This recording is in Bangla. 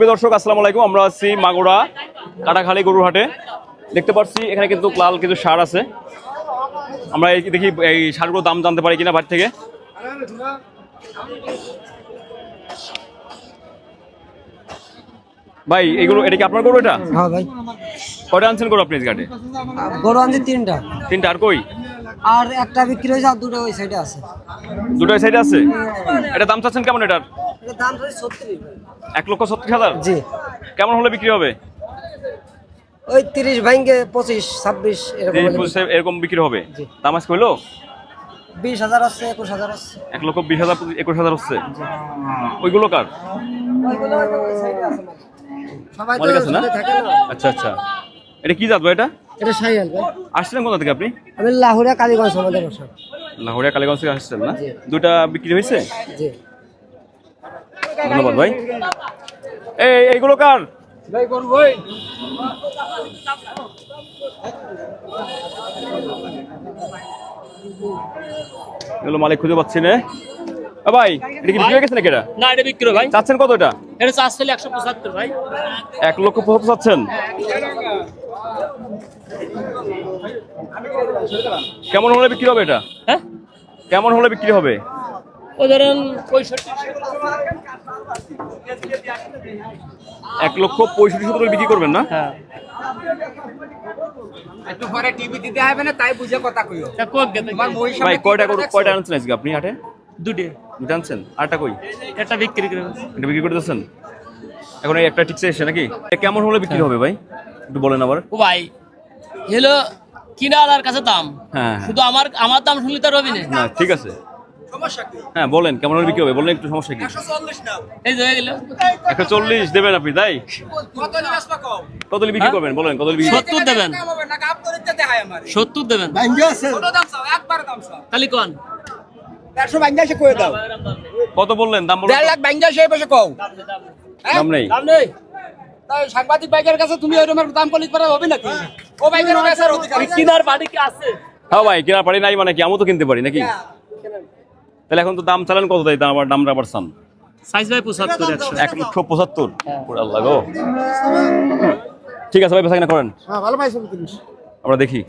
প্রিয় দর্শক আসসালামু আলাইকুম। আমরা আছি মাগুরা কাটাখালী গরুর হাটে। দেখতে পাচ্ছি এখানে কিন্তু লাল কিছু সার আছে। আমরা এই দেখি এই সারগুলোর দাম জানতে পারি কিনা বাড়ি থেকে। ভাই এইগুলো এটা কি আপনার গরু এটা? হ্যাঁ ভাই। কয়টা আনছেন গরু আপনি ঘাটে? গরু আনছি তিনটা। তিনটা আর কই? আর একটা বিক্রি হয়েছে আর দুটো ওই সাইডে আছে। দুটো সাইডে আছে? এটা দাম চাচ্ছেন কেমন এটার? দাম ছত্রিশ এক লক্ষ ছত্রিশ হাজার? জি। কেমন হলে বিক্রি হবে? ওই তিরিশ ভাঙ্গে পঁচিশ ছাব্বিশ এরকম বিক্রি হবে। দাম আজকে হইল? বিশ হাজার আছে একুশ হাজার আছে। এক লক্ষ বিশ হাজার একুশ হাজার হচ্ছে? ওইগুলো কার? মালিক। আছে না? আচ্ছা আচ্ছা। এটা কি জাত ভাই এটা? এটা সাইয়াল ভাই। আসছিলেন কোথা থেকে আপনি? আমি লাহুরা কালীগঞ্জ আমাদের বসা। লাহোরিয়া কালীগঞ্জ থেকে আসছেন না? দুটা বিক্রি হয়েছে? জি। ধন্যবাদ ভাই। এই এইগুলো কার? এগুলো মালিক খুঁজে পাচ্ছি না। ভাই এটা কি বিক্রি হয়ে গেছে নাকি এটা? না এটা বিক্রি ভাই। চাচ্ছেন কত এটা? এটা চাষ একশো পঁচাত্তর ভাই। এক লক্ষ পঁচাত্তর কেমন হলে বিক্রি হবে এটা? হ্যাঁ? কেমন হলে বিক্রি হবে? ও ধরেন পঁয়ষট্টি। এক লক্ষ পঁয়ষট্টি সত্তর বিক্রি করবেন না? হ্যাঁ। একটু পরে টিভি দিতে হবে না তাই বুঝে কথা কইও। তা কোক গেতে তোমার মহিষ ভাই কয়টা কয়টা আনছেন আজকে আপনি হাটে? দুটে। দুটো আনছেন? আরটা কই? একটা বিক্রি করে এটা বিক্রি করতেছেন এখন একটা ঠিকছে এসে নাকি? এটা কেমন হলে বিক্রি হবে ভাই? একটু বলেন আবার। ও ভাই হলো কিনা আর কাছে দাম। হ্যাঁ হ্যাঁ। শুধু আমার আমার দাম শুনলে তো রবি না। না ঠিক আছে। হ্যাঁ বলেন কেমন হলে বিক্রি হবে? বলেন একটু সমস্যা কি? একশো চল্লিশ এই যে গেল। একটা চল্লিশ দেবেন আপনি তাই? কত বিক্রি করবেন? বলেন কত বিক্রি সত্তর দেবেন। হয় সত্তর দেবেন। কত তাহলে কোন? দেড়শো দাও। বললেন? দাম দেড় লাখ বসে কও। দাম নেই দাম নেই। সাংবাদিক বাইকের কাছে তুমি ওই রকমের দাম কলিত হবে নাকি? ও বাইকের বেচার কিনার বাড়ি কি আছে? হ্যাঁ ভাই কেনার পারি নাই মানে কি? আমিও তো কিনতে পারি নাকি? তাহলে এখন তো দাম চালান কত তাই? দাম আবার দামটা আবার চান। সাইজ ভাই পঁচাত্তর এক লক্ষ পঁচাত্তর। আল্লাহ গো। ঠিক আছে ভাই বেসা করেন। ভালো ভাই আমরা দেখি।